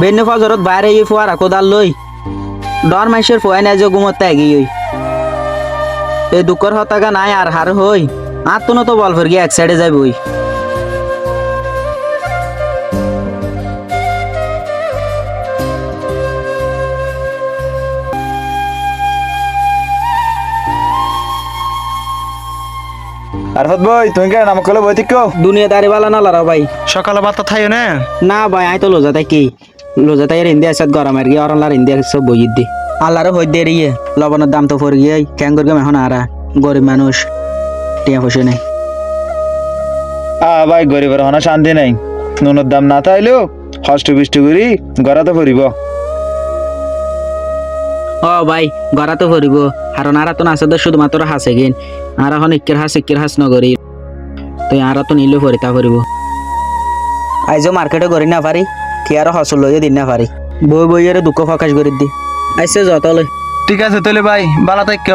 বেন্য ফজরত বাইরে এই ফুয়ারা কোদাল লই ডর মাইসের ফুয়াই নাই যে গুমত তাই ওই এই দুঃখর হতাকা নাই আর হার হই আর তো তো বল ফের গিয়ে এক সাইডে যাবে ওই আর হত ভাই তুমি কেন আমাকে কলে বইতে কেউ দুনিয়া দাঁড়ি বালা না লড়াও ভাই। সকালে ভাত থাইও না? না ভাই আই তো লোজা তাই কি লোজা তাই হিন্দি আছে গরমের গিয়ে অরলার হিন্দি সব বই দি। আল্লাহর হই দিয়ে রিয়ে লবণের দাম তো পড়ে গিয়ে ক্যাং করে এখন আরা গরিব মানুষ টিয়া পয়সা নেই। আ ভাই গরিবের হনা শান্তি নাই নুনের দাম না তাইলেও হষ্ট বৃষ্টি করি গড়াতে ফুরিব ও ভাই গড়া তো ভরিব আর আরা তো নাচে তো শুধুমাত্র হাসে গিন আর এখন ইকের হাস ইকের হাস নগরি। তো আরা তো নিলে ভরিতা ভরিব আইজো মার্কেটে করি না পারি আর হসল লইয়ে দিন না পারি। বই বইয়ের দুঃখ প্রকাশ করে দি। আইসে যতলে ঠিক আছে তাহলে ভাই বালা থাক